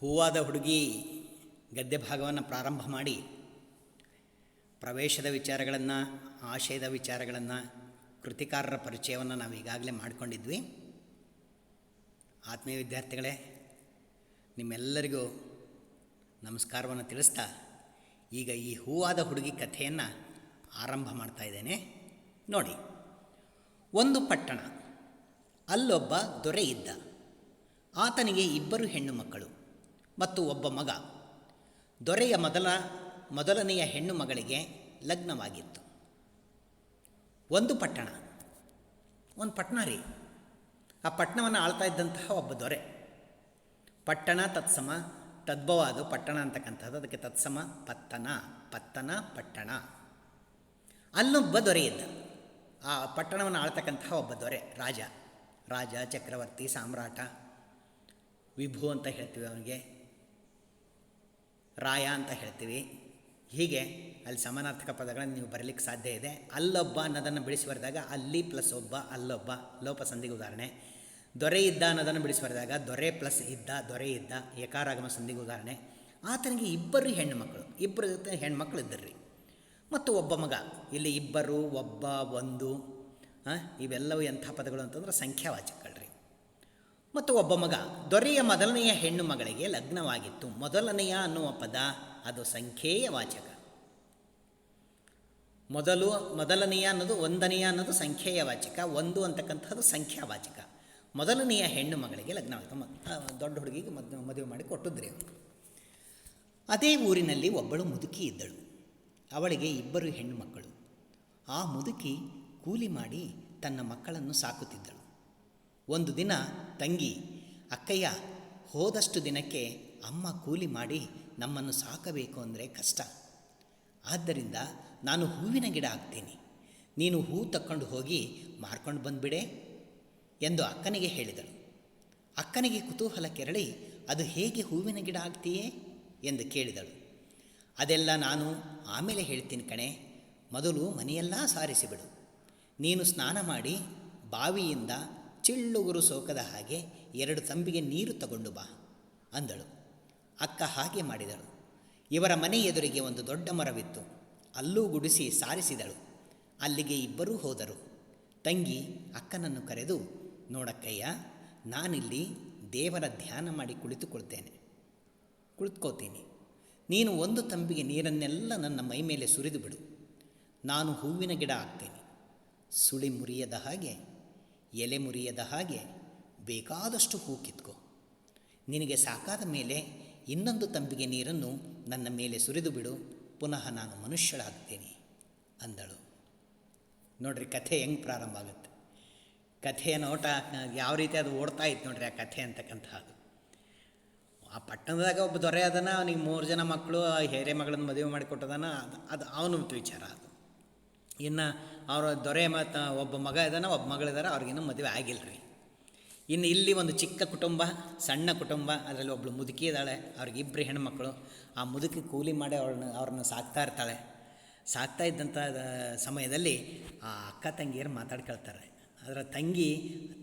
ಹೂವಾದ ಹುಡುಗಿ ಗದ್ಯ ಭಾಗವನ್ನು ಪ್ರಾರಂಭ ಮಾಡಿ ಪ್ರವೇಶದ ವಿಚಾರಗಳನ್ನು, ಆಶಯದ ವಿಚಾರಗಳನ್ನು, ಕೃತಿಕಾರರ ಪರಿಚಯವನ್ನು ನಾವು ಈಗಾಗಲೇ ಮಾಡಿಕೊಂಡಿದ್ವಿ. ಆತ್ಮೀಯ ವಿದ್ಯಾರ್ಥಿಗಳೇ, ನಿಮ್ಮೆಲ್ಲರಿಗೂ ನಮಸ್ಕಾರವನ್ನು ತಿಳಿಸ್ತಾ ಈಗ ಈ ಹೂವಾದ ಹುಡುಗಿ ಕಥೆಯನ್ನು ಆರಂಭ ಮಾಡ್ತಾ ಇದ್ದೇನೆ. ನೋಡಿ, ಒಂದು ಪಟ್ಟಣ, ಅಲ್ಲೊಬ್ಬ ದೊರೆ ಇದ್ದ ಆತನಿಗೆ ಇಬ್ಬರು ಹೆಣ್ಣು ಮಕ್ಕಳು. ಮತ್ತು ಒಬ್ಬ ಮಗ. ದೊರೆಯ ಮೊದಲ, ಮೊದಲನೆಯ ಹೆಣ್ಣು ಮಗಳಿಗೆ ಲಗ್ನವಾಗಿತ್ತು. ಒಂದು ಪಟ್ಟಣ. ಒಂದು ಪಟ್ಟಣ ರೀ. ಆ ಪಟ್ಟಣವನ್ನು ಆಳ್ತಾ ಇದ್ದಂತಹ ಒಬ್ಬ ದೊರೆ. ಪಟ್ಟಣ ತತ್ಸಮ, ತದ್ಭವ ಅದು ಪಟ್ಟಣ ಅಂತಕ್ಕಂಥದ್ದು. ಅದಕ್ಕೆ ತತ್ಸಮ, ಪತ್ತನ ಪತ್ತನ, ಪಟ್ಟಣ. ಅಲ್ಲೊಬ್ಬ ದೊರೆ ಇದ್ದ. ಆ ಪಟ್ಟಣವನ್ನು ಆಳ್ತಕ್ಕಂತಹ ಒಬ್ಬ ದೊರೆ, ರಾಜ. ರಾಜ, ಚಕ್ರವರ್ತಿ, ಸಾಮ್ರಾಟ. ವಿಭು ಅಂತ ಹೇಳ್ತೀವಿ ಅವನಿಗೆ. ರಾಯ ಅಂತ ಹೇಳ್ತೀವಿ. ಹೀಗೆ ಅಲ್ಲಿ ಸಮಾನಾರ್ಥಕ ಪದಗಳನ್ನು ನೀವು ಬರಲಿಕ್ಕೆ ಸಾಧ್ಯ ಇದೆ. ಅಲ್ಲೊಬ್ಬ ಅನ್ನೋದನ್ನು ಬಿಡಿಸಿ ಬರೆದಾಗ ಅಲ್ಲಿ ಪ್ಲಸ್ ಒಬ್ಬ, ಅಲ್ಲೊಬ್ಬ, ಲೋಪ ಸಂಧಿಗೆ ಉದಾಹರಣೆ. ದೊರೆ ಇದ್ದ ಅನ್ನೋದನ್ನು ಬಿಡಿಸಿ ಬರೆದಾಗ ದೊರೆ ಪ್ಲಸ್ ಇದ್ದ, ದೊರೆ ಇದ್ದ, ಏಕಾರಾಗಮ ಸಂಧಿಗೆ ಉದಾಹರಣೆ. ಆತನಿಗೆ ಇಬ್ಬರು ಹೆಣ್ಣುಮಕ್ಕಳು ಜೊತೆ ಹೆಣ್ಮಕ್ಳು ಇದ್ದರ್ರಿ ಮತ್ತು ಒಬ್ಬ ಮಗ, ಇಲ್ಲಿ ಇಬ್ಬರು, ಒಬ್ಬ, ಒಂದು ಇವೆಲ್ಲವೂ ಎಂಥ ಪದಗಳು ಅಂತಂದ್ರೆ ಸಂಖ್ಯಾವಾಚಕಳ್ರಿ ಮತ್ತು ಒಬ್ಬ ಮಗ. ದೊರೆಯ ಮೊದಲನೆಯ ಹೆಣ್ಣು ಮಗಳಿಗೆ ಲಗ್ನವಾಗಿತ್ತು. ಮೊದಲನೆಯ ಅನ್ನುವ ಪದ, ಅದು ಸಂಖ್ಯೆಯ ವಾಚಕ. ಮೊದಲು, ಮೊದಲನೆಯ ಅನ್ನೋದು ಒಂದನೆಯ ಅನ್ನೋದು ಸಂಖ್ಯೆಯ ವಾಚಕ, ಒಂದು ಅಂತಕ್ಕಂಥದ್ದು ಸಂಖ್ಯಾವಾಚಕ ಮೊದಲನೆಯ ಹೆಣ್ಣು ಮಗಳಿಗೆ ಮ ದೊಡ್ಡ ಹುಡುಗಿಗೆ ಮದ್, ಮದುವೆ ಮಾಡಿ ಕೊಟ್ಟಿದ್ರಿ ಅದೇ ಊರಿನಲ್ಲಿ ಒಬ್ಬಳು ಮುದುಕಿ ಇದ್ದಳು. ಅವಳಿಗೆ ಇಬ್ಬರು ಹೆಣ್ಣು ಮಕ್ಕಳು. ಆ ಮುದುಕಿ ಕೂಲಿ ಮಾಡಿ ತನ್ನ ಮಕ್ಕಳನ್ನು ಸಾಕುತ್ತಿದ್ದಳು. ಒಂದು ದಿನ ತಂಗಿ, ಅಕ್ಕಯ್ಯ, ಹೋದಷ್ಟು ದಿನಕ್ಕೆ ಅಮ್ಮ ಕೂಲಿ ಮಾಡಿ ನಮ್ಮನ್ನು ಸಾಕಬೇಕು ಅಂದರೆ ಕಷ್ಟ. ಆದ್ದರಿಂದ ನಾನು ಹೂವಿನ ಗಿಡ ಹಾಕ್ತೀನಿ. ನೀನು ಹೂ ತಕ್ಕೊಂಡು ಹೋಗಿ ಮಾರ್ಕೊಂಡು ಬಂದುಬಿಡೆ ಎಂದು ಅಕ್ಕನಿಗೆ ಹೇಳಿದಳು. ಅಕ್ಕನಿಗೆ ಕುತೂಹಲ ಕೆರಳಿ, ಅದು ಹೇಗೆ ಹೂವಿನ ಗಿಡ ಆಗ್ತೀಯೇ ಎಂದು ಕೇಳಿದಳು. ಅದೆಲ್ಲ ನಾನು ಆಮೇಲೆ ಹೇಳ್ತೀನಿ ಕಣೆ. ಮೊದಲು ಮನೆಯೆಲ್ಲ ಸಾರಿಸಿಬಿಡು. ನೀನು ಸ್ನಾನ ಮಾಡಿ ಬಾವಿಯಿಂದ ಚಿಳ್ಳುಗುರು ಸೋಕದ ಹಾಗೆ ಎರಡು ತಂಬಿಗೆ ನೀರು ತಗೊಂಡು ಬಾ ಅಂದಳು. ಅಕ್ಕ ಹಾಗೆ ಮಾಡಿದಳು. ಇವರ ಮನೆ ಎದುರಿಗೆ ಒಂದು ದೊಡ್ಡ ಮರವಿತ್ತು. ಅಲ್ಲೂ ಗುಡಿಸಿ ಸಾರಿಸಿದಳು. ಅಲ್ಲಿಗೆ ಇಬ್ಬರೂ ಹೋದರು. ತಂಗಿ ಅಕ್ಕನನ್ನು ಕರೆದು, ನೋಡಕ್ಕಯ್ಯ, ನಾನಿಲ್ಲಿ ದೇವರ ಧ್ಯಾನ ಮಾಡಿ ಕುಳಿತುಕೊಳ್ತೇನೆ. ಕುಳಿತುಕೋತೀನಿ. ನೀನು ಒಂದು ತಂಬಿಗೆ ನೀರನ್ನೆಲ್ಲ ನನ್ನ ಮೈ ಮೇಲೆ ಸುರಿದು ಬಿಡು. ನಾನು ಹೂವಿನ ಗಿಡ ಆಗ್ತೇನೆ ಸುಳಿ ಮುರಿಯದ ಹಾಗೆ ಎಲೆ ಮುರಿಯದ ಹಾಗೆ ಬೇಕಾದಷ್ಟು ಹೂ ಕಿತ್ಕೋ. ನಿನಗೆ ಸಾಕಾದ ಮೇಲೆ ಇನ್ನೊಂದು ತಂಬಿಗೆ ನೀರನ್ನು ನನ್ನ ಮೇಲೆ ಸುರಿದು ಬಿಡು, ಪುನಃ ನಾನು ಮನುಷ್ಯಳಾಗ್ತೇನೆ, ಅಂದಳು. ನೋಡ್ರಿ, ಕಥೆ ಹೆಂಗೆ ಪ್ರಾರಂಭ ಆಗುತ್ತೆ. ಕಥೆಯ ನೋಟ ಯಾವ ರೀತಿ ಅದು ಓಡ್ತಾ ಇತ್ತು ನೋಡ್ರಿ ಆ ಕಥೆ ಅಂತಕ್ಕಂಥದ್ದು ಆ ಪಟ್ಟಣದಾಗ ಒಬ್ಬ ದೊರೆ ಅದನ ಅವನಿಗೆ ಮೂರು ಜನ ಮಕ್ಕಳು ಹೇರೆ ಮಗಳನ್ನು ಮದುವೆ ಮಾಡಿಕೊಟ್ಟದನ, ಅದು ಅದು ಅವನ ವಿಚಾರ ಅದು. ಇನ್ನು ಅವರ ದೊರೆ ಮತ್ತು ಒಬ್ಬ ಮಗ ಇದ್ದಾನೆ ಒಬ್ಬ ಮಗಳಿದ್ದಾರೆ ಅವ್ರಿಗಿನ್ನೂ ಮದುವೆ ಆಗಿಲ್ಲ ರೀ ಇನ್ನು ಇಲ್ಲಿ ಒಂದು ಚಿಕ್ಕ ಕುಟುಂಬ, ಸಣ್ಣ ಕುಟುಂಬ, ಅದರಲ್ಲಿ ಒಬ್ಬಳು ಮುದುಕಿ ಇದ್ದಾಳೆ ಅವ್ರಿಗೆ ಇಬ್ಬರು ಹೆಣ್ಮಕ್ಳು, ಆ ಮುದುಕಿ ಕೂಲಿ ಮಾಡಿ ಅವ್ರನ್ನ ಅವ್ರನ್ನ ಸಾಕ್ತಾ ಇರ್ತಾಳೆ. ಸಾಕ್ತಾ ಇದ್ದಂಥ ಸಮಯದಲ್ಲಿ ಆ ಅಕ್ಕ ತಂಗಿಯರು ಮಾತಾಡ್ಕೊಳ್ತಾರೆ ಅದರ ತಂಗಿ,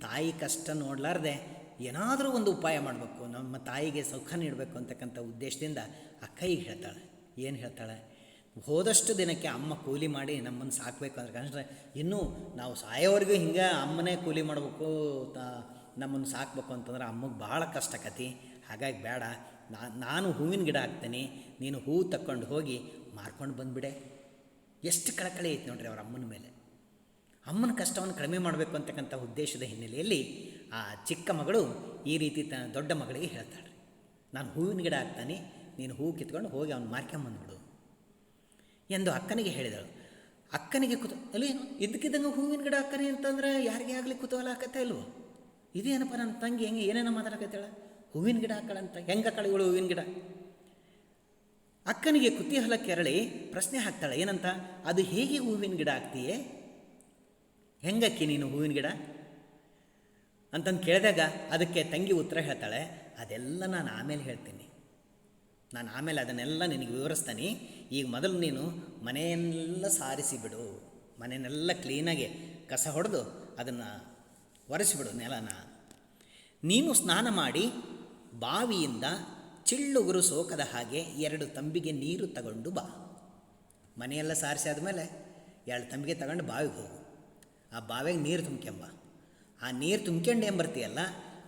ತಾಯಿ ಕಷ್ಟ ನೋಡಲಾರ್ದೆ ಏನಾದರೂ ಒಂದು ಉಪಾಯ ಮಾಡಬೇಕು, ನಮ್ಮ ತಾಯಿಗೆ ಸುಖ ನೀಡಬೇಕು ಅಂತಕ್ಕಂಥ ಉದ್ದೇಶದಿಂದ ಅಕ್ಕಯ್ಯಗೆ ಹೇಳ್ತಾಳೆ. ಏನು ಹೇಳ್ತಾಳೆ? ಹೋದಷ್ಟು ದಿನಕ್ಕೆ ಅಮ್ಮ ಕೂಲಿ ಮಾಡಿ ನಮ್ಮನ್ನು ಸಾಕಬೇಕು ಅಂದ್ರೆ ಕನಿಷ್ಠ ಇನ್ನೂ ನಾವು ಸಾಯೋವರೆಗೂ ಹಿಂಗೆ ಅಮ್ಮನೇ ಕೂಲಿ ಮಾಡಬೇಕು, ತ ನಮ್ಮನ್ನು ಸಾಕಬೇಕು ಅಂತಂದ್ರೆ ಅಮ್ಮಗೆ ಭಾಳ ಕಷ್ಟ ಕತಿ ಹಾಗಾಗಿ ಬೇಡ ನಾನು ಹೂವಿನ ಗಿಡ ಹಾಕ್ತೇನೆ, ನೀನು ಹೂವು ತಕ್ಕೊಂಡು ಹೋಗಿ ಮಾರ್ಕೊಂಡು ಬಂದುಬಿಡೆ. ಎಷ್ಟು ಕಳಕಳಿ ಐತೆ ನೋಡ್ರಿ ಅವ್ರ ಅಮ್ಮನ ಮೇಲೆ. ಅಮ್ಮನ ಕಷ್ಟವನ್ನು ಕಡಿಮೆ ಮಾಡಬೇಕು ಅಂತಕ್ಕಂಥ ಉದ್ದೇಶದ ಹಿನ್ನೆಲೆಯಲ್ಲಿ ಆ ಚಿಕ್ಕ ಮಗಳು ಈ ರೀತಿ ತ ದೊಡ್ಡ ಮಗಳಿಗೆ ಹೇಳ್ತಾಳೆ. ನಾನು ಹೂವಿನ ಗಿಡ ಹಾಕ್ತಾನೆ, ನೀನು ಹೂವು ಕಿತ್ಕೊಂಡು ಹೋಗಿ ಅವ್ನು ಮಾರ್ಕೊಂಬಂದ್ಬಿಡು. ಎಂದು ಅಕ್ಕನಿಗೆ ಹೇಳಿದಳು. ಅಕ್ಕನಿಗೆ ಕುತು, ಅಲ್ಲಿ ಇದ್ದಕ್ಕಿದ್ದಂಗೆ ಹೂವಿನ ಗಿಡ ಅಕ್ಕನಿ ಅಂತಂದ್ರೆ ಯಾರಿಗೆ ಆಗಲಿ ಕುತೂಹಲ ಆಕತ್ತೆ ಇಲ್ವೋ ಇದೇನಪ್ಪ ನನ್ನ ತಂಗಿ ಹೆಂಗೆ ಏನೇನೋ ಮಾತಾಡಕತ್ತಾಳ? ಹೂವಿನ ಗಿಡ ಹಾಕಳಂತ ಹೆಂಗೆ ಕಳಿಗಳು ಹೂವಿನ ಗಿಡ? ಅಕ್ಕನಿಗೆ ಕುತೂಹಲ ಕೆರಳಿ ಪ್ರಶ್ನೆ ಹಾಕ್ತಾಳೆ, ಏನಂತ? ಅದು ಹೇಗೆ ಹೂವಿನ ಗಿಡ ಆಗ್ತೀಯೇ? ಹೆಂಗಕ್ಕಿ ನೀನು ಹೂವಿನ ಗಿಡ? ಅಂತಂದು ಕೇಳಿದಾಗ ಅದಕ್ಕೆ ತಂಗಿ ಉತ್ತರ ಹೇಳ್ತಾಳೆ, ಅದೆಲ್ಲ ನಾನು ಆಮೇಲೆ ಹೇಳ್ತೀನಿ. ನಾನು ಆಮೇಲೆ ಅದನ್ನೆಲ್ಲ ನಿನಗೆ ವಿವರಿಸ್ತಾನೆ. ಈಗ ಮೊದಲು ನೀನು ಮನೆಯನ್ನೆಲ್ಲ ಸಾರಿಸಿ ಬಿಡು ಮನೆಯನ್ನೆಲ್ಲ ಕ್ಲೀನಾಗಿ ಕಸ ಹೊಡೆದು ಅದನ್ನು ಒರೆಸಿಬಿಡು ನೆಲನ. ನೀನು ಸ್ನಾನ ಮಾಡಿ ಬಾವಿಯಿಂದ ಚಿಳ್ಳುಗುರು ಸೋಕದ ಹಾಗೆ ಎರಡು ತಂಬಿಗೆ ನೀರು ತಗೊಂಡು ಬಾ. ಮನೆಯೆಲ್ಲ ಸಾರಿಸಿ ಆದಮೇಲೆ ಎರಡು ತಂಬಿಗೆ ತಗೊಂಡು ಬಾವಿಗೆ ಹೋಗು. ಆ ಬಾವಿಗೆ ನೀರು ತುಂಬ್ಕೊಂಬ ಆ ನೀರು ತುಂಬ್ಕೊಂಡು ಏನು ಬರ್ತೀಯಲ್ಲ,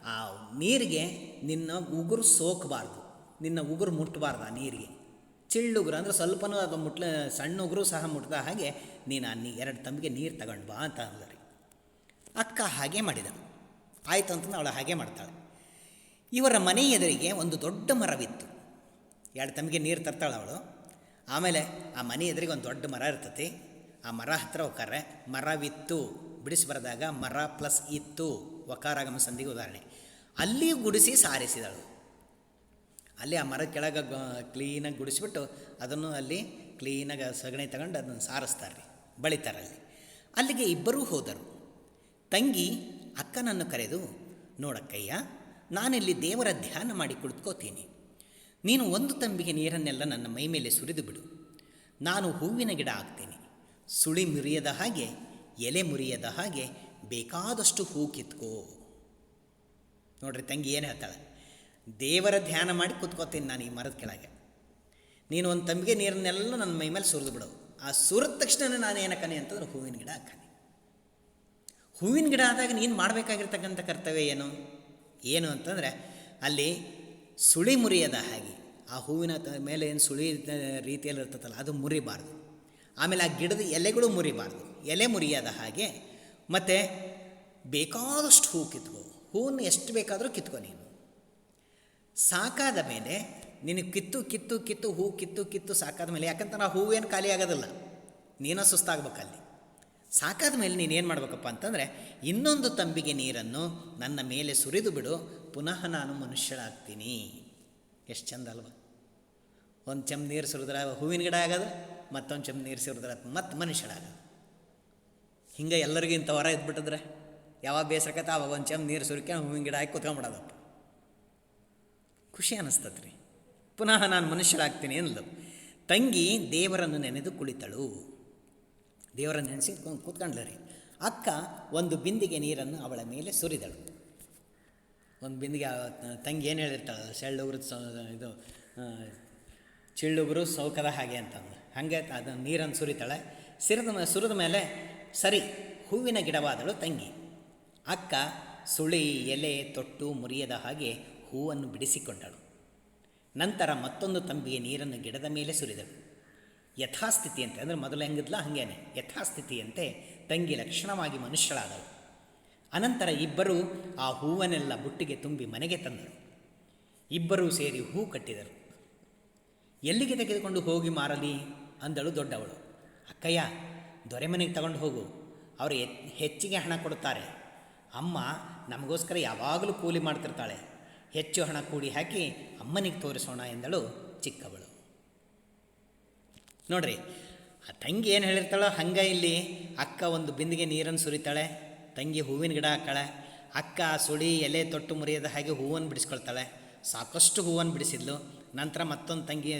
ಆ ನೀರಿಗೆ ನಿನ್ನ ಉಗುರು ಸೋಕಬಾರ್ದು. ನಿನ್ನ ಉಗುರು ಮುಟ್ಟಬಾರ್ದು ಆ ನೀರಿಗೆ. ಚಿಳ್ಳುಗುರು ಅಂದರೆ ಸ್ವಲ್ಪನೂ ಅದು ಮುಟ್ಲ, ಸಣ್ಣ ಉಗುರು ಸಹ ಮುಟ್ಟದ ಹಾಗೆ ನೀನು ಆ ನೀ ಎರಡು ತಂಬಿಗೆ ನೀರು ತಗೊಂಡು ಬಾ ಅಂತ ಅಂದ್ರಿ. ಅಕ್ಕ ಹಾಗೆ ಮಾಡಿದಳು. ಆಯಿತು ಅಂತಂದು ಅವಳು ಹಾಗೆ ಮಾಡ್ತಾಳೆ. ಇವರ ಮನೆ ಎದುರಿಗೆ ಒಂದು ದೊಡ್ಡ ಮರವಿತ್ತು. ಎರಡು ತಂಬಿಗೆ ನೀರು ತರ್ತಾಳೆ ಅವಳು. ಆಮೇಲೆ ಆ ಮನೆ ಎದುರಿಗೆ ಒಂದು ದೊಡ್ಡ ಮರ ಇರ್ತತಿ. ಆ ಮರ ಹತ್ತಿರ ಒಕ್ಕಾರೆ ಮರವಿತ್ತು. ಬಿಡಿಸಿ ಬರೆದಾಗ ಮರ ಪ್ಲಸ್ ಇತ್ತು. ಒಕಾರಾಗಮ ಸಂಧಿಗೆ ಉದಾಹರಣೆ. ಅಲ್ಲಿ ಗುಡಿಸಿ ಸಾರಿಸಿದಳು. ಅಲ್ಲಿ ಆ ಮರದ ಕೆಳಗೆ ಕ್ಲೀನಾಗಿ ಗುಡಿಸ್ಬಿಟ್ಟು ಅದನ್ನು ಅಲ್ಲಿ ಕ್ಲೀನಾಗಿ ಸಗಣಿ ತಗೊಂಡು ಅದನ್ನು ಸಾರಿಸ್ತಾರೆ ರೀ ಬಳಿತಾರೆ ಅಲ್ಲಿ. ಅಲ್ಲಿಗೆ ಇಬ್ಬರೂ ಹೋದರು. ತಂಗಿ ಅಕ್ಕನನ್ನು ಕರೆದು, ನೋಡಕ್ಕಯ್ಯ, ನಾನಿಲ್ಲಿ ದೇವರ ಧ್ಯಾನ ಮಾಡಿ ಕುಳಿತ್ಕೋತೀನಿ. ನೀನು ಒಂದು ತಂಬಿಗೆ ನೀರನ್ನೆಲ್ಲ ನನ್ನ ಮೈ ಮೇಲೆ ಸುರಿದು ಬಿಡು. ನಾನು ಹೂವಿನ ಗಿಡ ಆಗ್ತೀನಿ ಸುಳಿ ಮುರಿಯದ ಹಾಗೆ, ಎಲೆ ಮುರಿಯದ ಹಾಗೆ ಬೇಕಾದಷ್ಟು ಹೂ ಕಿತ್ಕೋ. ನೋಡ್ರಿ ತಂಗಿ ಏನು ಹೇಳ್ತಾಳೆ? ದೇವರ ಧ್ಯಾನ ಮಾಡಿ ಕೂತ್ಕೋತೀನಿ ನಾನು ಈ ಮರದ ಕೆಳಗೆ. ನೀನು ಒಂದು ತಂಬಿಗೆ ನೀರನ್ನೆಲ್ಲ ನನ್ನ ಮೈ ಮೇಲೆ ಸುರಿದು ಬಿಡು. ಆ ಸುರಿದ ತಕ್ಷಣ ನಾನು ಏನಕ್ಕನೆ ಅಂತಂದ್ರೆ ಹೂವಿನ ಗಿಡ ಹಾಕನಿ. ಹೂವಿನ ಗಿಡ ಆದಾಗ ನೀನು ಮಾಡಬೇಕಾಗಿರ್ತಕ್ಕಂಥ ಕರ್ತವ್ಯ ಏನು? ಏನು ಅಂತಂದರೆ ಅಲ್ಲಿ ಸುಳಿ ಮುರಿಯದ ಹಾಗೆ. ಆ ಹೂವಿನ ಮೇಲೆ ಏನು ಸುಳಿ ರೀತಿಯಲ್ಲಿ ಇರ್ತದಲ್ಲ, ಅದು ಮುರಿಬಾರ್ದು. ಆಮೇಲೆ ಆ ಗಿಡದ ಎಲೆಗಳು ಮುರಿಬಾರ್ದು. ಎಲೆ ಮುರಿಯದ ಹಾಗೆ ಮತ್ತು ಬೇಕಾದಷ್ಟು ಹೂ ಕಿತ್ಕೋ. ಹೂವನ್ನು ಎಷ್ಟು ಬೇಕಾದರೂ ಕಿತ್ಕೋ ನೀನು. ಸಾಕಾದ ಮೇಲೆ ನಿನಗೆ ಕಿತ್ತು ಕಿತ್ತು ಕಿತ್ತು, ಹೂ, ಕಿತ್ತು ಕಿತ್ತು ಸಾಕಾದ ಮೇಲೆ, ಯಾಕಂತ ಆ ಹೂವೇನು ಖಾಲಿ ಆಗೋದಿಲ್ಲ. ನೀನು ಸುಸ್ತಾಗ್ಬೇಕಲ್ಲಿ ಸಾಕಾದ ಮೇಲೆ ನೀನೇನು ಮಾಡಬೇಕಪ್ಪ ಅಂತಂದರೆ ಇನ್ನೊಂದು ತಂಬಿಗೆ ನೀರನ್ನು ನನ್ನ ಮೇಲೆ ಸುರಿದು ಬಿಡು, ಪುನಃ ನಾನು ಮನುಷ್ಯಳಾಗ್ತೀನಿ. ಎಷ್ಟು ಚಂದ ಅಲ್ವ? ಒಂದು ಚಮ್ ನೀರು ಸುರಿದ್ರೆ ಹೂವಿನ ಗಿಡ ಆಗೋದು, ಮತ್ತೊಂದು ಚಮ್ ನೀರು ಸುರಿದ್ರೆ ಮತ್ತೆ ಮನುಷ್ಯಳಾಗೋದು. ಹಿಂಗೆ ಎಲ್ಲರಿಗೂ ಇಂಥ ಹೊರ ಇದ್ಬಿಟ್ಟಿದ್ರೆ ಯಾವಾಗ ಬೇಸರಕತ್ತ ಆವಾಗ ಒಂದು ಚಮ್ ನೀರು ಸುರಿಕೊಂಡು ಹೂವಿನ ಗಿಡ ಹಾಕಿ ಕುತ್ಕೊಂಬಿಡೋದಪ್ಪ ಖುಷಿ ಅನ್ನಿಸ್ತದೆ ರೀ ಪುನಃ ನಾನು ಮನುಷ್ಯರಾಗ್ತೀನಿ ಅಂದ್ಲು. ತಂಗಿ ದೇವರನ್ನು ನೆನೆದು ಕುಳಿತಳು. ದೇವರನ್ನು ನೆನೆಸಿ ಕೂತ್ಕೊಂಡ್ಲ ರೀ. ಅಕ್ಕ ಒಂದು ಬಿಂದಿಗೆ ನೀರನ್ನು ಅವಳ ಮೇಲೆ ಸುರಿದಳು. ಒಂದು ಬಿಂದಿಗೆ ತಂಗಿ ಏನು ಹೇಳಿರ್ತಾಳೆ ಸೆಳ್ಳುಗುರು ಇದು ಚಿಳ್ಳುಬ್ರು ಸೌಕದ ಹಾಗೆ ಅಂತಂದು ಹಾಗೆ ಅದನ್ನು ನೀರನ್ನು ಸುರಿತಾಳೆ. ಸಿರಿದ ಸುರಿದ ಮೇಲೆ ಸರಿ, ಹೂವಿನ ಗಿಡವಾದಳು ತಂಗಿ. ಅಕ್ಕ ಸುಳಿ ಎಲೆ ತೊಟ್ಟು ಮುರಿಯದ ಹಾಗೆ ಹೂವನ್ನು ಬಿಡಿಸಿಕೊಂಡಳು. ನಂತರ ಮತ್ತೊಂದು ತಂಬಿಗೆ ನೀರನ್ನು ಗಿಡದ ಮೇಲೆ ಸುರಿದಳು. ಯಥಾಸ್ಥಿತಿಯಂತೆ ಅಂದರೆ ಮೊದಲು ಹೆಂಗಿದ್ಲ? ಹಾಗೇನೆ. ಯಥಾಸ್ಥಿತಿಯಂತೆ ತಂಗಿ ಲಕ್ಷಣವಾಗಿ ಮನುಷ್ಯಳಾದಳು. ಅನಂತರ ಇಬ್ಬರು ಆ ಹೂವನ್ನೆಲ್ಲ ಬುಟ್ಟಿಗೆ ತುಂಬಿ ಮನೆಗೆ ತಂದರು. ಇಬ್ಬರೂ ಸೇರಿ ಹೂ ಕಟ್ಟಿದರು. ಎಲ್ಲಿಗೆ ತೆಗೆದುಕೊಂಡು ಹೋಗಿ ಮಾರಲಿ? ಅಂದಳು ದೊಡ್ಡವಳು. ಅಕ್ಕಯ್ಯ, ದೊರೆ ಮನೆಗೆ ತಗೊಂಡು ಹೋಗು. ಅವರು ಹೆಚ್ಚಿಗೆ ಹಣ ಕೊಡುತ್ತಾರೆ. ಅಮ್ಮ ನಮಗೋಸ್ಕರ ಯಾವಾಗಲೂ ಕೂಲಿ ಮಾಡ್ತಿರ್ತಾಳೆ. ಹೆಚ್ಚು ಹಣ ಕೂಡಿ ಹಾಕಿ ಅಮ್ಮನಿಗೆ ತೋರಿಸೋಣ ಎಂದಳು ಚಿಕ್ಕವಳು. ನೋಡ್ರಿ, ಆ ತಂಗಿ ಏನು ಹೇಳಿರ್ತಾಳೋ ಹಂಗೆ ಇಲ್ಲಿ. ಅಕ್ಕ ಒಂದು ಬಿಂದಿಗೆ ನೀರನ್ನು ಸುರಿತಾಳೆ, ತಂಗಿ ಹೂವಿನ ಗಿಡ ಹಾಕ್ತಾಳೆ ಅಕ್ಕ ಸುಳಿ ಎಲೆ ತೊಟ್ಟು ಮುರಿಯದ ಹಾಗೆ ಹೂವನ್ನು ಬಿಡಿಸ್ಕೊಳ್ತಾಳೆ. ಸಾಕಷ್ಟು ಹೂವನ್ನು ಬಿಡಿಸಿದ್ಲು. ನಂತರ ಮತ್ತೊಂದು ತಂಗಿ,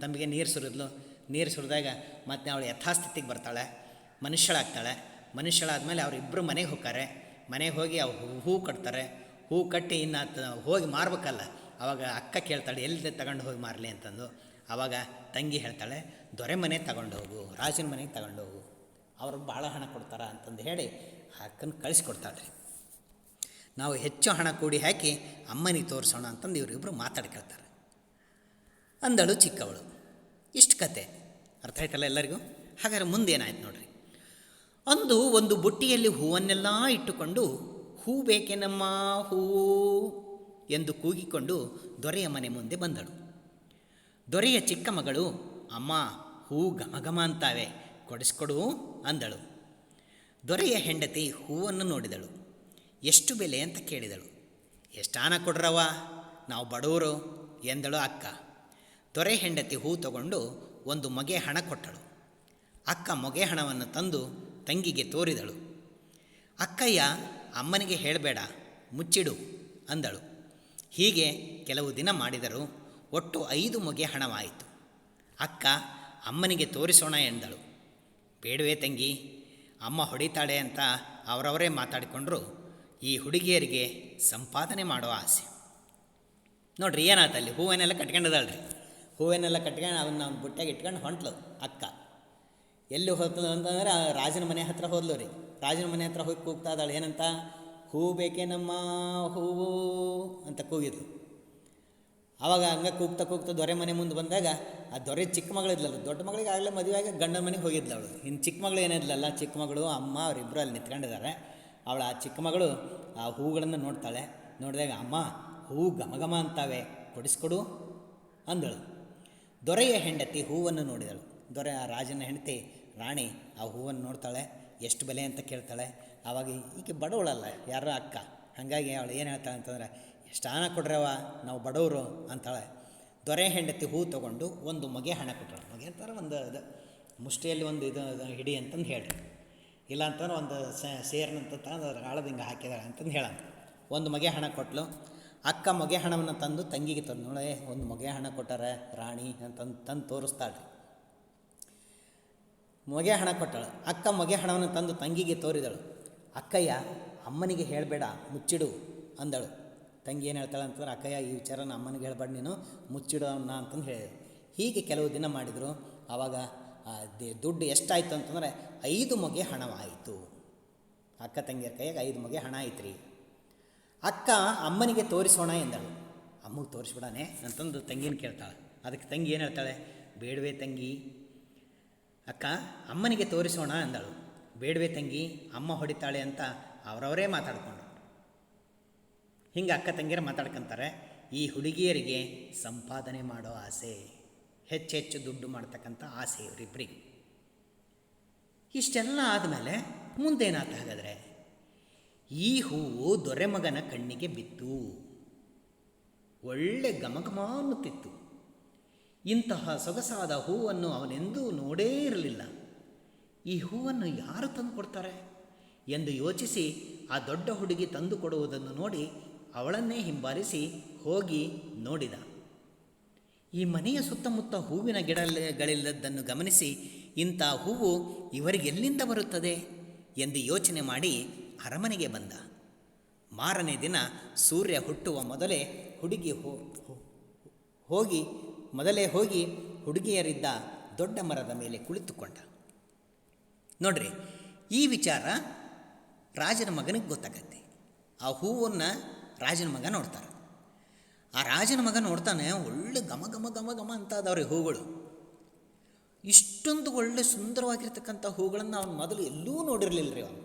ತಂಬಿಗೆ ನೀರು ಸುರಿದ್ಲು. ನೀರು ಸುರಿದಾಗ ಮತ್ತೆ ಅವಳು ಯಥಾಸ್ಥಿತಿಗೆ ಬರ್ತಾಳೆ, ಮನುಷ್ಯಳಾಗ್ತಾಳೆ. ಮನುಷ್ಯಳಾದ್ಮೇಲೆ ಅವರಿಬ್ಬರು ಮನೆಗೆ ಹೋಗ್ತಾರೆ. ಮನೆಗೆ ಹೋಗಿ ಅವು ಹೂ- ಹೂ ಕಟ್ತಾರೆ. ಹೂ ಕಟ್ಟಿ ಇನ್ನು ಹೋಗಿ ಮಾರಬೇಕಲ್ಲ. ಆವಾಗ ಅಕ್ಕ ಕೇಳ್ತಾಳೆ ಎಲ್ಲಿ ತಗೊಂಡು ಹೋಗಿ ಮಾರಲಿ ಅಂತಂದು. ಆವಾಗ ತಂಗಿ ಹೇಳ್ತಾಳೆ, ದೊರೆ ಮನೆ ತಗೊಂಡು ಹೋಗು, ರಾಜನ ಮನೆಗೆ ತಗೊಂಡು ಹೋಗು. ಅವರು ಭಾಳ ಹಣ ಕೊಡ್ತಾರ ಅಂತಂದು ಹೇಳಿ ಅಕ್ಕನ ಕಳಿಸ್ಕೊಡ್ತಾಳೆ. ರೀ ನಾವು ಹೆಚ್ಚು ಹಣ ಕೂಡಿ ಹಾಕಿ ಅಮ್ಮನಿಗೆ ತೋರಿಸೋಣ ಅಂತಂದು ಇವರಿಬ್ಬರು ಮಾತಾಡ್ಕೊಳ್ತಾರೆ ಅಂದಳು ಚಿಕ್ಕವಳು. ಇಷ್ಟು ಕತೆ. ಅರ್ಥ ಆಯ್ತಲ್ಲ ಎಲ್ಲರಿಗೂ? ಹಾಗಾದ್ರೆ ಮುಂದೇನಾಯ್ತು ನೋಡ್ರಿ. ಅಂದು ಒಂದು ಬುಟ್ಟಿಯಲ್ಲಿ ಹೂವನ್ನೆಲ್ಲ ಇಟ್ಟುಕೊಂಡು ಹೂ ಬೇಕೇನಮ್ಮ ಹೂ? ಎಂದು ಕೂಗಿಕೊಂಡು ದೊರೆಯ ಮನೆ ಮುಂದೆ ಬಂದಳು. ದೊರೆಯ ಚಿಕ್ಕ ಮಗಳು, ಅಮ್ಮ, ಹೂ ಘಮಘಮ ಅಂತಾವೆ, ಕೊಡಿಸ್ಕೊಡು ಅಂದಳು. ದೊರೆಯ ಹೆಂಡತಿ ಹೂವನ್ನು ನೋಡಿದಳು. ಎಷ್ಟು ಬೆಲೆ ಅಂತ ಕೇಳಿದಳು. ಎಷ್ಟಾನ ಕೊಡ್ರವ ನಾವು ಬಡವರು ಎಂದಳು ಅಕ್ಕ. ದೊರೆ ಹೆಂಡತಿ ಹೂ ತಗೊಂಡು ಒಂದು ಮೊಗೆ ಹಣ ಕೊಟ್ಟಳು. ಅಕ್ಕ ಮೊಗೆ ಹಣವನ್ನು ತಂದು ತಂಗಿಗೆ ತೋರಿದಳು. ಅಕ್ಕಯ್ಯ ಅಮ್ಮನಿಗೆ ಹೇಳಬೇಡ, ಮುಚ್ಚಿಡು ಅಂದಳು. ಹೀಗೆ ಕೆಲವು ದಿನ ಮಾಡಿದರು ಒಟ್ಟು ಐದು ಮೊಗೆ ಹಣವಾಯಿತು. ಅಕ್ಕ, ಅಮ್ಮನಿಗೆ ತೋರಿಸೋಣ ಎಂದಳು. ಬೇಡವೇ ತಂಗಿ, ಅಮ್ಮ ಹೊಡಿತಾಳೆ ಅಂತ ಅವರವರೇ ಮಾತಾಡಿಕೊಂಡ್ರು. ಈ ಹುಡುಗಿಯರಿಗೆ ಸಂಪಾದನೆ ಮಾಡುವ ಆಸೆ. ನೋಡ್ರಿ ಏನಾಯ್ತು ಅಲ್ಲಿ? ಹೂವನ್ನೆಲ್ಲ ಕಟ್ಕೊಂಡದಳ್ರಿ ಹೂವನ್ನೆಲ್ಲ ಕಟ್ಕೊಂಡು ಅವನ್ನ ಅವ್ನ ಬುಟ್ಟಾಗ ಇಟ್ಕೊಂಡು ಹೊಂಟ್ಲು ಅಕ್ಕ. ಎಲ್ಲಿ ಹೋದ್ಲು ಅಂತಂದ್ರೆ ರಾಜನ ಮನೆ ಹತ್ರ ಹೋದ್ಲು ರೀ. ರಾಜನ ಮನೆ ಹತ್ರ ಹೋಗಿ ಕೂಗ್ತಾ ಇದ್ದಾಳೆ. ಏನಂತ? ಹೂ ಬೇಕೇನಮ್ಮ ಹೂವು ಅಂತ ಕೂಗಿದ್ಲು. ಆವಾಗ ಹಂಗೆ ಕೂಗ್ತಾ ಕೂಗ್ತಾ ದೊರೆ ಮನೆ ಮುಂದೆ ಬಂದಾಗ ಆ ದೊರೆ ಚಿಕ್ಕ ಮಗಳಿದ್ಲಲ್ಲ ದೊಡ್ಡ ಮಗಳಿಗೆ ಆಗಲೇ ಮದುವೆಯಾಗಿ ಗಂಡನ ಮನೆಗೆ ಹೋಗಿದ್ಲು ಅವಳು. ಇನ್ನು ಚಿಕ್ಕ ಮಗಳು ಏನಿದ್ಲಲ್ಲ ಚಿಕ್ಕ ಮಗಳು, ಅಮ್ಮ ಅವರಿಬ್ಬರು ಅಲ್ಲಿ ನಿಂತ್ಕೊಂಡಿದ್ದಾರೆ. ಅವಳು ಆ ಚಿಕ್ಕ ಮಗಳು ಆ ಹೂಗಳನ್ನು ನೋಡ್ತಾಳೆ. ನೋಡಿದಾಗ, ಅಮ್ಮ, ಹೂ ಘಮಘಮ ಅಂತಾವೆ, ಕೊಡಿಸ್ಕೊಡು ಅಂದಳು. ದೊರೆಯ ಹೆಂಡತಿ ಹೂವನ್ನು ನೋಡಿದಳು. ದೊರೆ ಆ ರಾಜನ ಹೆಂಡತಿ ರಾಣಿ ಆ ಹೂವನ್ನು ನೋಡ್ತಾಳೆ. ಎಷ್ಟು ಬೆಲೆ ಅಂತ ಕೇಳ್ತಾಳೆ. ಆವಾಗ ಈಕೆ ಬಡವಳಲ್ಲ ಯಾರೋ ಅಕ್ಕ? ಹಾಗಾಗಿ ಅವಳು ಏನು ಹೇಳ್ತಾಳೆ ಅಂತಂದ್ರೆ, ಎಷ್ಟು ಹಣ ಕೊಡ್ರವ ನಾವು ಬಡವರು ಅಂತಾಳೆ. ದೊರೆ ಹೆಂಡತಿ ಹೂ ತೊಗೊಂಡು ಒಂದು ಮಗೆ ಹಣ ಕೊಟ್ಟಳು ಮಗೆ ಅಂತಾರೆ ಒಂದು ಇದು, ಮುಷ್ಟಿಯಲ್ಲಿ ಒಂದು ಇದು ಹಿಡಿ ಅಂತಂದು ಹೇಳಿ ಇಲ್ಲ ಅಂತಂದ್ರೆ ಒಂದು ಸೇರಿನಂತ ತಂದು ಅದ್ರ ಹಾಕಿದಾಳೆ ಅಂತಂದು ಹೇಳೋಣ ಒಂದು ಮಗೆ ಹಣ ಕೊಟ್ಟಳು ಅಕ್ಕ ಮೊಗೆ ಹಣವನ್ನು ತಂದು ತಂಗಿಗೆ ತಂದು, ನೋಡೇ, ಒಂದು ಮೊಗೆ ಹಣ ಕೊಟ್ಟಾರೆ ರಾಣಿ ಅಂತಂದು ತಂದು ತೋರಿಸ್ತಾಳೆ ಮೊಗೆ ಹಣ ಕೊಟ್ಟಳು. ಅಕ್ಕ ಮೊಗೆ ಹಣವನ್ನು ತಂದು ತಂಗಿಗೆ ತೋರಿದಳು. ಅಕ್ಕಯ್ಯ, ಅಮ್ಮನಿಗೆ ಹೇಳಬೇಡ, ಮುಚ್ಚಿಡು ಅಂದಳು. ತಂಗಿ ಏನು ಹೇಳ್ತಾಳೆ ಅಂತಂದ್ರೆ, ಅಕ್ಕಯ್ಯ, ಈ ವಿಚಾರನ ಅಮ್ಮನಿಗೆ ಹೇಳಬೇಡಿ ನೀನು, ಮುಚ್ಚಿಡು ಅನ್ನ ಅಂತಂದು ಹೇಳಿದೆ. ಹೀಗೆ ಕೆಲವು ದಿನ ಮಾಡಿದರು. ಆವಾಗ ದುಡ್ಡು ಎಷ್ಟಾಯಿತು ಅಂತಂದರೆ, ಐದು ಮೊಗೆ ಹಣವಾಯಿತು. ಅಕ್ಕ ತಂಗಿಯರ ಕೈಯಾಗ ಐದು ಮೊಗೆ ಹಣ ಆಯ್ತು ರೀ ಅಕ್ಕ, ಅಮ್ಮನಿಗೆ ತೋರಿಸೋಣ ಎಂದಳು. ಅಮ್ಮಗೆ ತೋರಿಸ್ಬಿಡಾನೆ ಅಂತಂದು ತಂಗಿನ ಕೇಳ್ತಾಳೆ. ಅದಕ್ಕೆ ತಂಗಿ ಏನು ಹೇಳ್ತಾಳೆ, ಬೇಡವೇ ತಂಗಿ ಅಕ್ಕ, ಅಮ್ಮನಿಗೆ ತೋರಿಸೋಣ ಅಂದಳು. ಬೇಡವೆ ತಂಗಿ, ಅಮ್ಮ ಹೊಡಿತಾಳೆ ಅಂತ ಅವರವರೇ ಮಾತಾಡ್ಕೊಂಡ್ರು. ಹಿಂಗೆ ಅಕ್ಕ ತಂಗಿಯರು ಮಾತಾಡ್ಕೊಂತಾರೆ, ಈ ಹುಡುಗಿಯರಿಗೆ ಸಂಪಾದನೆ ಮಾಡೋ ಆಸೆ ಹೆಚ್ಚೆಚ್ಚು ದುಡ್ಡು ಮಾಡ್ತಕ್ಕಂಥ ಆಸೆ ಇವರಿಬ್ಬರಿಗೆ ಇಷ್ಟೆಲ್ಲ ಆದಮೇಲೆ ಮುಂದೇನಾತ ಹಾಗಾದರೆ ಈ ಹೂವು ದೊರೆಮಗನ ಕಣ್ಣಿಗೆ ಬಿತ್ತು. ಒಳ್ಳೆ ಗಮಗಮ ಅನ್ನುತ್ತಿತ್ತು ಇಂತಹ ಸೊಗಸಾದ ಹೂವನ್ನು ಅವನೆಂದೂ ನೋಡೇ ಇರಲಿಲ್ಲ. ಈ ಹೂವನ್ನು ಯಾರು ತಂದು ಕೊಡ್ತಾರೆ? ಎಂದು ಯೋಚಿಸಿ ಆ ದೊಡ್ಡ ಹುಡುಗಿ ತಂದು ಕೊಡುವುದನ್ನು ನೋಡಿ ಅವಳನ್ನೇ ಹಿಂಬಾಲಿಸಿ ಹೋಗಿ ನೋಡಿದ. ಈ ಮನೆಯ ಸುತ್ತಮುತ್ತ ಹೂವಿನ ಗಿಡಗಳಿಲ್ಲದ್ದನ್ನು ಗಮನಿಸಿ ಇಂಥ ಹೂವು ಇವರಿಗೆಲ್ಲಿಂದ ಬರುತ್ತದೆ? ಎಂದು ಯೋಚನೆ ಮಾಡಿ ಅರಮನೆಗೆ ಬಂದ. ಮಾರನೇ ದಿನ ಸೂರ್ಯ ಹುಟ್ಟುವ ಮೊದಲೇ ಹುಡುಗಿ ಹೋಗಿ ಮೊದಲೇ ಹೋಗಿ ಹುಡುಗಿಯರಿದ್ದ ದೊಡ್ಡ ಮರದ ಮೇಲೆ ಕುಳಿತುಕೊಂಡ. ನೋಡ್ರಿ, ಈ ವಿಚಾರ ರಾಜನ ಮಗನಿಗೆ ಗೊತ್ತಾಗತ್ತೆ. ಆ ಹೂವನ್ನು ರಾಜನ ಮಗ ನೋಡ್ತಾರೆ. ಆ ರಾಜನ ಮಗ ನೋಡ್ತಾನೆ ಒಳ್ಳೆ ಘಮ ಘಮ ಘಮ ಘಮ ಅಂತ ಅದಾವ್ರಿ ಹೂಗಳು ಇಷ್ಟೊಂದು ಒಳ್ಳೆ ಸುಂದರವಾಗಿರ್ತಕ್ಕಂಥ ಹೂಗಳನ್ನು ಅವನು ಮೊದಲು ಎಲ್ಲೂ ನೋಡಿರಲಿಲ್ಲ ರೀ ಅವನು.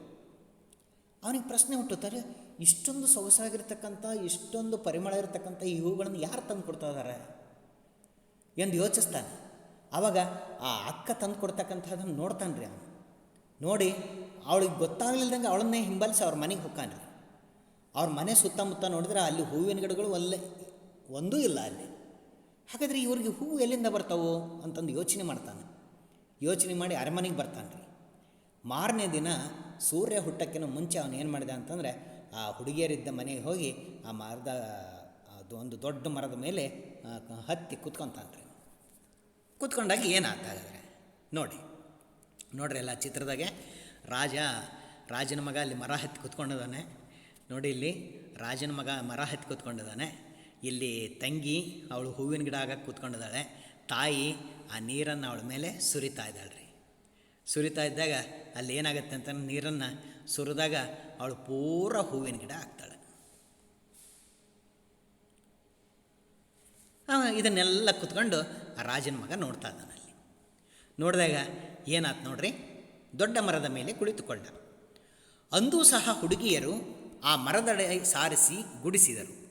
ಅವನಿಗೆ ಪ್ರಶ್ನೆ ಹುಟ್ಟುತ್ತಾರೆ, ಇಷ್ಟೊಂದು ಸೊಗಸಾಗಿರ್ತಕ್ಕಂಥ, ಇಷ್ಟೊಂದು ಪರಿಮಳ ಇರತಕ್ಕಂಥ ಈ ಹೂಗಳನ್ನು ಯಾರು ತಂದು ಕೊಡ್ತಾ ಇದ್ದಾರೆ ಎಂದು ಯೋಚಿಸ್ತಾನೆ. ಆವಾಗ ಆ ಅಕ್ಕ ತಂದು ಕೊಡ್ತಕ್ಕಂಥದ್ದನ್ನು ನೋಡ್ತಾನೆ ರೀ ಅವನು. ನೋಡಿ, ಅವಳಿಗೆ ಗೊತ್ತಾಗಲಿಲ್ದಂಗೆ ಅವಳನ್ನೇ ಹಿಂಬಾಲಿಸಿ ಅವ್ರ ಮನೆಗೆ ಹೋಗ್ತಾನೆ ಅವ್ರ ಮನೆ ಸುತ್ತಮುತ್ತ ನೋಡಿದ್ರೆ ಅಲ್ಲಿ ಹೂವಿನ ಗಿಡಗಳು ಅಲ್ಲೇ ಒಂದೂ ಇಲ್ಲ ಅಲ್ಲಿ. ಹಾಗಾದರೆ ಇವ್ರಿಗೆ ಹೂವು ಎಲ್ಲಿಂದ ಬರ್ತಾವೋ ಅಂತಂದು ಯೋಚನೆ ಮಾಡ್ತಾನೆ. ಯೋಚನೆ ಮಾಡಿ ಅರಮನೆಗೆ ಬರ್ತಾನೆ ರೀ ಮಾರನೇ ದಿನ ಸೂರ್ಯ ಹುಟ್ಟಕ್ಕಿಂತ ಮುಂಚೆ ಅವನು ಏನು ಮಾಡಿದ ಅಂತಂದರೆ ಆ ಹುಡುಗಿಯರಿದ್ದ ಮನೆಗೆ ಹೋಗಿ ಆ ಮರದ ಅದು ಒಂದು ದೊಡ್ಡ ಮರದ ಮೇಲೆ ಹತ್ತಿ ಕೂತ್ಕೊತಾನೆ ರೀ ಕೂತ್ಕೊಂಡಾಗ ಏನಾಗ್ತಾಯಿದ್ರೆ ನೋಡಿ, ನೋಡ್ರಿ ಎಲ್ಲ ಚಿತ್ರದಾಗೆ ರಾಜ, ರಾಜನ ಮಗ ಅಲ್ಲಿ ಮರ ಹತ್ತಿ ಕೂತ್ಕೊಂಡಿದ್ದಾನೆ. ನೋಡಿ ಇಲ್ಲಿ ರಾಜನ ಮಗ ಮರ ಹತ್ತಿ ಕೂತ್ಕೊಂಡಿದ್ದಾನೆ. ಇಲ್ಲಿ ತಂಗಿ ಅವಳು ಹೂವಿನ ಗಿಡ ಆಗಕ್ಕೆ ಕೂತ್ಕೊಂಡಿದ್ದಾಳೆ. ತಾಯಿ ಆ ನೀರನ್ನು ಅವಳ ಮೇಲೆ ಸುರಿತಾ ಇದ್ದಾಳೆ ರೀ. ಸುರಿತಾ ಇದ್ದಾಗ ಅಲ್ಲಿ ಏನಾಗುತ್ತೆ ಅಂತ ನೀರನ್ನು ಸುರಿದಾಗ ಅವಳು ಪೂರ ಹೂವಿನ ಗಿಡ ಆಗ್ತಾಳೆ. ಇದನ್ನೆಲ್ಲ ಕುತ್ಕೊಂಡು ಆ ರಾಜನ ಮಗ ನೋಡ್ತಾ ಇದ್ದಾನೆ ಅಲ್ಲಿ. ನೋಡಿದಾಗ ಏನಾಯ್ತು ನೋಡ್ರಿ? ದೊಡ್ಡ ಮರದ ಮೇಲೆ ಕುಳಿತುಕೊಂಡ ಅಂದೂ ಸಹ ಹುಡುಗಿಯರು ಆ ಮರದಡೆ ಸಾರಿಸಿ ಗುಡಿಸಿದರು.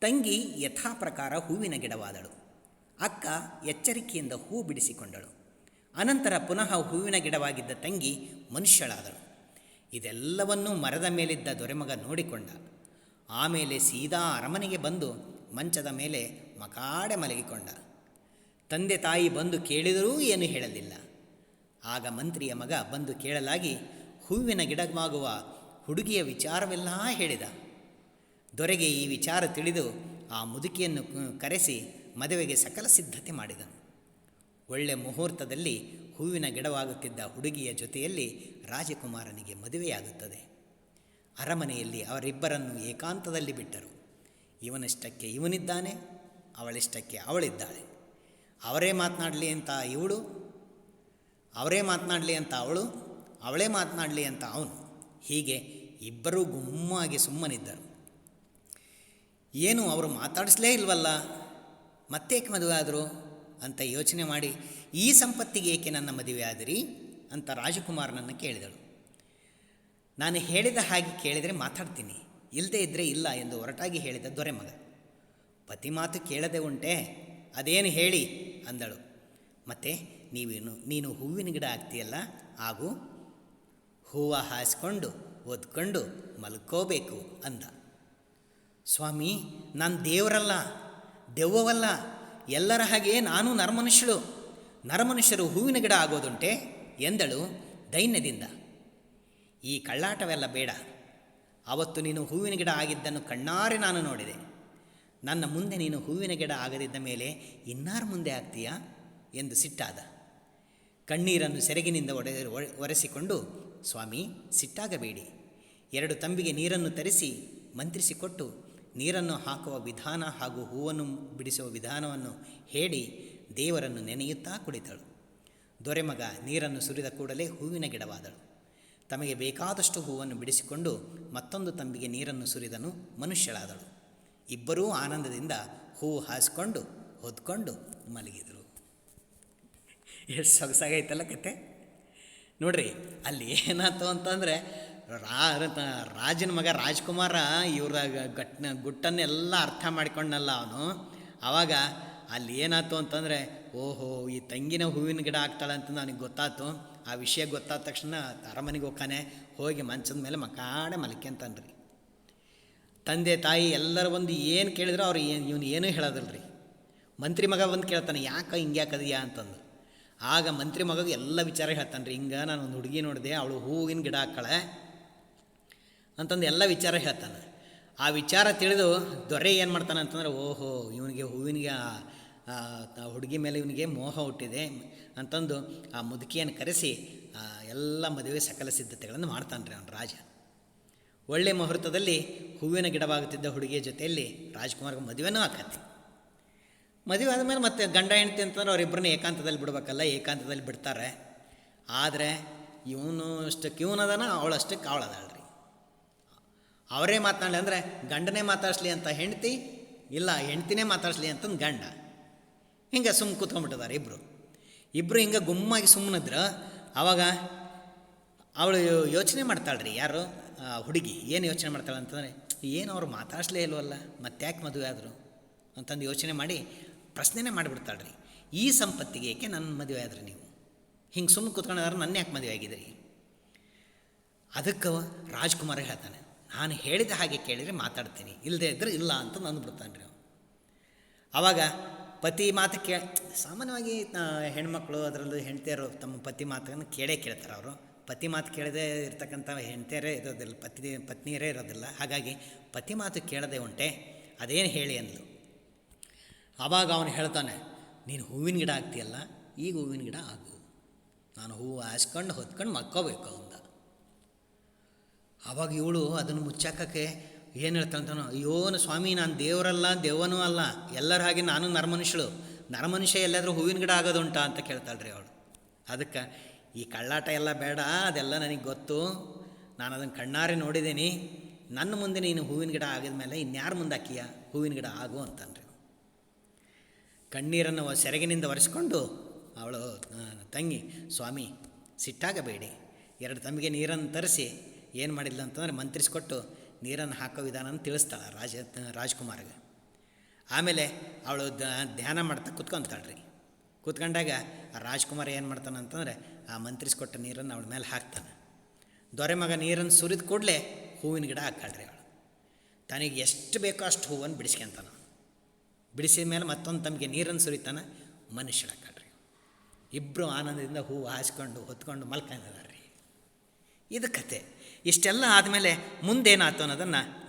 ತಂಗಿ ಯಥಾ ಪ್ರಕಾರ ಹೂವಿನ ಗಿಡವಾದಳು. ಅಕ್ಕ ಎಚ್ಚರಿಕೆಯಿಂದ ಹೂ ಬಿಡಿಸಿಕೊಂಡಳು. ಅನಂತರ ಪುನಃ ಹೂವಿನ ಗಿಡವಾಗಿದ್ದ ತಂಗಿ ಮನುಷ್ಯಳಾದಳು. ಇದೆಲ್ಲವನ್ನೂ ಮರದ ಮೇಲಿದ್ದ ದೊರೆಮಗ ನೋಡಿಕೊಂಡ. ಆಮೇಲೆ ಸೀದಾ ಅರಮನೆಗೆ ಬಂದು ಮಂಚದ ಮೇಲೆ ಮಕಾಡೆ ಮಲಗಿಕೊಂಡ. ತಂದೆ ತಾಯಿ ಬಂದು ಕೇಳಿದರೂ ಏನು ಹೇಳಲಿಲ್ಲ. ಆಗ ಮಂತ್ರಿಯ ಮಗ ಬಂದು ಕೇಳಲಾಗಿ, ಹೂವಿನ ಗಿಡವಾಗುವ ಹುಡುಗಿಯ ವಿಚಾರವೆಲ್ಲ ಹೇಳಿದ. ದೊರೆಗೆ ಈ ವಿಚಾರ ತಿಳಿದು ಆ ಮುದುಕಿಯನ್ನು ಕರೆಸಿ ಮದುವೆಗೆ ಸಕಲ ಸಿದ್ಧತೆ ಮಾಡಿದನು ಒಳ್ಳೆ ಮುಹೂರ್ತದಲ್ಲಿ ಹೂವಿನ ಗಿಡವಾಗುತ್ತಿದ್ದ ಹುಡುಗಿಯ ಜೊತೆಯಲ್ಲಿ ರಾಜಕುಮಾರನಿಗೆ ಮದುವೆಯಾಗುತ್ತದೆ. ಅರಮನೆಯಲ್ಲಿ ಅವರಿಬ್ಬರನ್ನು ಏಕಾಂತದಲ್ಲಿ ಬಿಟ್ಟರು. ಇವನಿಷ್ಟಕ್ಕೆ ಇವನಿದ್ದಾನೆ, ಅವಳಿಷ್ಟಕ್ಕೆ ಅವಳಿದ್ದಾಳೆ. ಅವರೇ ಮಾತನಾಡಲಿ ಅಂತ ಇವಳು, ಅವರೇ ಮಾತನಾಡಲಿ ಅಂತ ಅವಳು, ಅವಳೇ ಮಾತನಾಡಲಿ ಅಂತ ಅವನು. ಹೀಗೆ ಇಬ್ಬರೂ ಗುಮ್ಮಾಗಿ ಸುಮ್ಮನಿದ್ದರು. ಏನು ಅವರು ಮಾತಾಡಿಸ್ಲೇ ಇಲ್ವಲ್ಲ? ಮತ್ತೇಕೆ ಮದುವೆ ಆದರು? ಅಂತ ಯೋಚನೆ ಮಾಡಿ, ಈ ಸಂಪತ್ತಿಗೆ ಏಕೆ ನನ್ನ ಮದುವೆ ಆದಿರಿ? ಅಂತ ರಾಜಕುಮಾರನನ್ನು ಕೇಳಿದಳು. ನಾನು ಹೇಳಿದ ಹಾಗೆ ಕೇಳಿದರೆ ಮಾತಾಡ್ತೀನಿ ಇಲ್ಲದೇ ಇದ್ದರೆ ಇಲ್ಲ ಎಂದು ಹೊರಟಾಗಿ ಹೇಳಿದ ದೊರೆ ಮಗ ಪತಿ ಮಾತು ಕೇಳದೆ ಉಂಟೆ, ಅದೇನು ಹೇಳಿ? ಅಂದಳು. ಮತ್ತೆ ನೀವೇನು, ನೀನು ಹೂವಿನ ಗಿಡ ಆಗ್ತೀಯಲ್ಲ ಹಾಗೂ ಹೂವು ಹಾಸಿಕೊಂಡು ಓದ್ಕೊಂಡು ಮಲ್ಕೋಬೇಕು ಅಂದ. ಸ್ವಾಮಿ, ನಾನು ದೇವರಲ್ಲ, ದೆವ್ವವಲ್ಲ, ಎಲ್ಲರ ಹಾಗೆ ನಾನು ನರಮನುಷ್ಯಳು. ನರಮನುಷ್ಯರು ಹೂವಿನ ಗಿಡ ಆಗೋದುಂಟೆ? ಎಂದಳು ದೈನ್ಯದಿಂದ. ಈ ಕಳ್ಳಾಟವೆಲ್ಲ ಬೇಡ. ಅವತ್ತು ನೀನು ಹೂವಿನ ಗಿಡ ಆಗಿದ್ದನ್ನು ಕಣ್ಣಾರೆ ನಾನು ನೋಡಿದೆ. ನನ್ನ ಮುಂದೆ ನೀನು ಹೂವಿನ ಗಿಡ ಆಗದಿದ್ದ ಮೇಲೆ ಇನ್ನಾರು ಮುಂದೆ ಆಗ್ತೀಯಾ ಎಂದು ಸಿಟ್ಟಾದ. ಕಣ್ಣೀರನ್ನು ಸೆರಗಿನಿಂದ ಒಡೆ ಒರೆಸಿಕೊಂಡು, ಸ್ವಾಮಿ, ಸಿಟ್ಟಾಗಬೇಡಿ. ಎರಡು ತಂಬಿಗೆ ನೀರನ್ನು ತರಿಸಿ ಮಂತ್ರಿಸಿಕೊಟ್ಟು, ನೀರನ್ನು ಹಾಕುವ ವಿಧಾನ ಹಾಗೂ ಹೂವನ್ನು ಬಿಡಿಸುವ ವಿಧಾನವನ್ನು ಹೇಳಿ ದೇವರನ್ನು ನೆನೆಯುತ್ತಾ ಕುಳಿತಳು. ದೊರೆಮಗ ನೀರನ್ನು ಸುರಿದ ಕೂಡಲೇ ಹೂವಿನ ಗಿಡವಾದಳು. ತಮಗೆ ಬೇಕಾದಷ್ಟು ಹೂವನ್ನು ಬಿಡಿಸಿಕೊಂಡು ಮತ್ತೊಂದು ತಂಬಿಗೆ ನೀರನ್ನು ಸುರಿದನು ಮನುಷ್ಯಳಾದಳು. ಇಬ್ಬರೂ ಆನಂದದಿಂದ ಹೂ ಹಾಸ್ಕೊಂಡು ಹೊದ್ಕೊಂಡು ಮಲಗಿದರು. ಎಷ್ಟು ಸೊಗಸಾಗೈತಲ್ಲ ಕತೆ. ನೋಡ್ರಿ, ಅಲ್ಲಿ ಏನಾಯ್ತು ಅಂತಂದರೆ ರಾಜನ ಮಗ ರಾಜ್ಕುಮಾರ ಇವರ ಗಟ್ನ, ಗುಟ್ಟನ್ನೆಲ್ಲ ಅರ್ಥ ಮಾಡಿಕೊಂಡಲ್ಲ ಅವನು. ಆವಾಗ ಅಲ್ಲಿ ಏನಾಯ್ತು ಅಂತಂದರೆ, ಓಹೋ, ಈ ತಂಗಿನ ಹೂವಿನ ಗಿಡ ಆಗ್ತಾಳೆ ಅಂತ ನನಗೆ ಗೊತ್ತಾಯ್ತು. ಆ ವಿಷಯ ಗೊತ್ತಾದ ತಕ್ಷಣ ಅರಮನೆಗೆ ಹೋಗ್ತಾನೆ, ಹೋಗಿ ಮಂಚದ ಮೇಲೆ ಮಕಾಡೆ ಮಲ್ಕ್ಯಂತಾನ್ರಿ ತಂದೆ ತಾಯಿ ಎಲ್ಲರೂ ಒಂದು ಏನು ಕೇಳಿದ್ರು ಅವ್ರು ಏನು ಇವನು ಏನೂ ಹೇಳೋದಿಲ್ಲ ರೀ ಮಂತ್ರಿ ಮಗ ಬಂದು ಕೇಳ್ತಾನೆ, ಯಾಕೆ ಹಿಂಗೆ ಯಾಕದೀಯಾ ಅಂತಂದು. ಆಗ ಮಂತ್ರಿ ಮಗಗೆ ಎಲ್ಲ ವಿಚಾರ ಹೇಳ್ತಾನೆ ರೀ ಹಿಂಗೆ ನಾನು ಒಂದು ಹುಡುಗಿ ನೋಡಿದೆ, ಅವಳು ಹೂವಿನ ಗಿಡ ಹಾಕ್ತಾಳೆ ಅಂತಂದು ಎಲ್ಲ ವಿಚಾರ ಹೇಳ್ತಾನೆ. ಆ ವಿಚಾರ ತಿಳಿದು ದೊರೆ ಏನು ಮಾಡ್ತಾನೆ ಅಂತಂದ್ರೆ, ಓಹೋ, ಇವನಿಗೆ ಹೂವಿನಿಗೆ ಹುಡುಗಿ ಮೇಲೆ ಇವನಿಗೆ ಮೋಹ ಹುಟ್ಟಿದೆ. ಅಂತಂದು ಆ ಮುದುಕಿಯನ್ನು ಕರೆಸಿ ಎಲ್ಲ ಮದುವೆ ಸಕಲ ಸಿದ್ಧತೆಗಳನ್ನು ಮಾಡ್ತಾನೆ ರೀ ಅವನು ರಾಜ. ಒಳ್ಳೆಯ ಮುಹೂರ್ತದಲ್ಲಿ ಹೂವಿನ ಗಿಡವಾಗುತ್ತಿದ್ದ ಹುಡುಗಿಯ ಜೊತೆಯಲ್ಲಿ ರಾಜ್ಕುಮಾರ್ಗೆ ಮದುವೆನೂ ಆಕತಿ. ಮದುವೆ ಆದಮೇಲೆ ಮತ್ತೆ ಗಂಡ ಹೆಂಡತಿ ಅಂತಂದ್ರೆ ಅವರಿಬ್ಬರನ್ನ ಏಕಾಂತದಲ್ಲಿ ಬಿಡಬೇಕಲ್ಲ, ಏಕಾಂತದಲ್ಲಿ ಬಿಡ್ತಾರೆ. ಆದರೆ ಇವನು ಅಷ್ಟಕ್ಕೆ ಇವನದಾನ ಅವಳಷ್ಟಕ್ಕೆ ಅವಳದಾಳ್ರಿ ಅವರೇ ಮಾತನಾಡಲಿ ಅಂದರೆ ಗಂಡನೇ ಮಾತಾಡಿಸ್ಲಿ ಅಂತ ಹೆಂಡ್ತಿ, ಇಲ್ಲ ಹೆಂಡ್ತಿನೇ ಮಾತಾಡಿಸ್ಲಿ ಅಂತಂದು ಗಂಡ. ಹಿಂಗೆ ಸುಮ್ಮ ಕೂತ್ಕೊಂಡ್ಬಿಟ್ಟಿದ್ದಾರೆ ಇಬ್ಬರು ಇಬ್ಬರು ಹಿಂಗೆ ಗುಮ್ಮಾಗಿ ಸುಮ್ಮನಿದ್ರು ಆವಾಗ ಅವಳು ಯೋಚನೆ ಮಾಡ್ತಾಳ್ರಿ ಯಾರು? ಹುಡುಗಿ ಏನು ಯೋಚನೆ ಮಾಡ್ತಾಳೆ ಅಂತಂದರೆ, ಏನು ಅವ್ರು ಮಾತಾಡಿಸ್ಲೇ ಇಲ್ವಲ್ಲ, ಮತ್ತ್ಯಾಕೆ ಮದುವೆ ಆದರು ಅಂತಂದು ಯೋಚನೆ ಮಾಡಿ ಪ್ರಶ್ನೆನೇ ಮಾಡಿಬಿಡ್ತಾಳೆ ರೀ ಈ ಸಂಪತ್ತಿಗೆ ಏಕೆ ನನ್ನ ಮದುವೆ ಆದ್ರಿ ನೀವು? ಹಿಂಗೆ ಸುಮ್ಮನೆ ಕೂತ್ಕೊಂಡಾದ್ರೆ ನನ್ನ ಯಾಕೆ ಮದುವೆ ಆಗಿದ್ರಿ? ಅದಕ್ಕೆ ರಾಜ್ಕುಮಾರ ಹೇಳ್ತಾನೆ, ನಾನು ಹೇಳಿದ ಹಾಗೆ ಕೇಳಿದರೆ ಮಾತಾಡ್ತೀನಿ ಇಲ್ಲದೆ ಇದ್ದರೆ ಇಲ್ಲ ಅಂತ ಅಂದ್ಬಿಡ್ತಾನೆ ರೀ ಆವಾಗ ಪತಿ ಮಾತು ಕೇ, ಸಾಮಾನ್ಯವಾಗಿ ಹೆಣ್ಮಕ್ಳು ಅದರಲ್ಲೂ ಹೆಂಡ್ತಿಯರು ತಮ್ಮ ಪತಿ ಮಾತನ್ನು ಕೇಳೇ ಕೇಳ್ತಾರೆ ಅವರು. ಪತಿ ಮಾತು ಕೇಳದೆ ಇರ್ತಕ್ಕಂಥ ಹೆಂಡತಿಯರೇ ಇರೋದಿಲ್ಲ, ಪತ್ನಿ, ಪತ್ನಿಯರೇ ಇರೋದಿಲ್ಲ. ಹಾಗಾಗಿ ಪತಿ ಮಾತು ಕೇಳದೆ ಉಂಟೆ, ಅದೇನು ಹೇಳಿ ಅಂದ್ಲು. ಆವಾಗ ಅವನು ಹೇಳ್ತಾನೆ, ನೀನು ಹೂವಿನ ಗಿಡ ಆಗ್ತೀಯಲ್ಲ ಈಗ ಹೂವಿನ ಗಿಡ ಆಗು ನಾನು ಹೂವು ಹಾಸ್ಕೊಂಡು ಹೊತ್ಕೊಂಡು ಮಕ್ಕೋಬೇಕು ಅವಂದ ಆವಾಗ ಇವಳು ಅದನ್ನು ಮುಚ್ಚಾಕಕ್ಕೆ ಏನು ಹೇಳ್ತಾನಂತಾನೋ ಅಯ್ಯೋನು ಸ್ವಾಮಿ, ನಾನು ದೇವರಲ್ಲ, ದೇವನೂ ಅಲ್ಲ, ಎಲ್ಲರ ಹಾಗೆ ನಾನು ನರಮನುಷ್ಯಳು. ನರಮನುಷ್ಯ ಎಲ್ಲಾದರೂ ಹೂವಿನ ಗಿಡ ಆಗೋದುಂಟಾ ಅಂತ ಕೇಳ್ತಾಳ್ರಿ ಅವಳು. ಅದಕ್ಕೆ ಈ ಕಳ್ಳಾಟ ಎಲ್ಲ ಬೇಡ, ಅದೆಲ್ಲ ನನಗೆ ಗೊತ್ತು. ನಾನು ಅದನ್ನು ಕಣ್ಣಾರೆ ನೋಡಿದ್ದೀನಿ. ನನ್ನ ಮುಂದೆ ನೀನು ಹೂವಿನ ಗಿಡ ಆಗಿದ ಮೇಲೆ ಇನ್ಯಾರ ಮುಂದೆ ಅಕ್ಕಿಯ ಹೂವಿನ ಗಿಡ ಆಗು ಅಂತನ್ರಿ. ಕಣ್ಣೀರನ್ನು ಸೆರಗಿನಿಂದ ಒರೆಸ್ಕೊಂಡು ಅವಳು ತಂಗಿ, ಸ್ವಾಮಿ, ಸಿಟ್ಟಾಗಬೇಡಿ. ಎರಡು ತಮಗೆ ನೀರನ್ನು ತರಿಸಿ, ಏನು ಮಾಡಿಲ್ಲ ಅಂತಂದರೆ ಮಂತ್ರಿಸ್ಕೊಟ್ಟು ನೀರನ್ನು ಹಾಕೋ ವಿಧಾನನ ತಿಳಿಸ್ತಾಳೆ ರಾಜ, ರಾಜ್ಕುಮಾರ್ಗೆ. ಆಮೇಲೆ ಅವಳು ಧ್ಯಾನ ಮಾಡ್ತಾ ಕುತ್ಕೊಂತಾಳ್ರಿ. ಕೂತ್ಕೊಂಡಾಗ ಆ ರಾಜ್ಕುಮಾರ್ ಏನು ಮಾಡ್ತಾನೆ ಅಂತಂದರೆ ಆ ಮಂತ್ರಿಸ್ಕೊಟ್ಟ ನೀರನ್ನು ಅವಳ ಮೇಲೆ ಹಾಕ್ತಾನೆ. ದೊರೆ ಮಗ ನೀರನ್ನು ಸುರಿದ ಕೂಡಲೇ ಹೂವಿನ ಗಿಡ ಹಾಕಾಳ್ರಿ ಅವಳು. ತನಗೆ ಎಷ್ಟು ಬೇಕೋ ಅಷ್ಟು ಹೂವನ್ನು ಬಿಡಿಸ್ಕೊಂತಾನ. ಬಿಡಿಸಿದ ಮೇಲೆ ಮತ್ತೊಂದು ತಮಗೆ ನೀರನ್ನು ಸುರಿತಾನೆ ಮನುಷ್ಯಳಕ್ಕಾಡ್ರಿ ಇಬ್ಬರು ಆನಂದದಿಂದ ಹೂವು ಹಾಸ್ಕೊಂಡು ಹೊತ್ಕೊಂಡು ಮಲ್ಕೊಂಡಿದ್ದಾರೆ ರೀ ಇದು ಕತೆ. ಇಷ್ಟೆಲ್ಲ ಆದಮೇಲೆ ಮುಂದೇನಾಯ್ತು ಅನ್ನೋದನ್ನು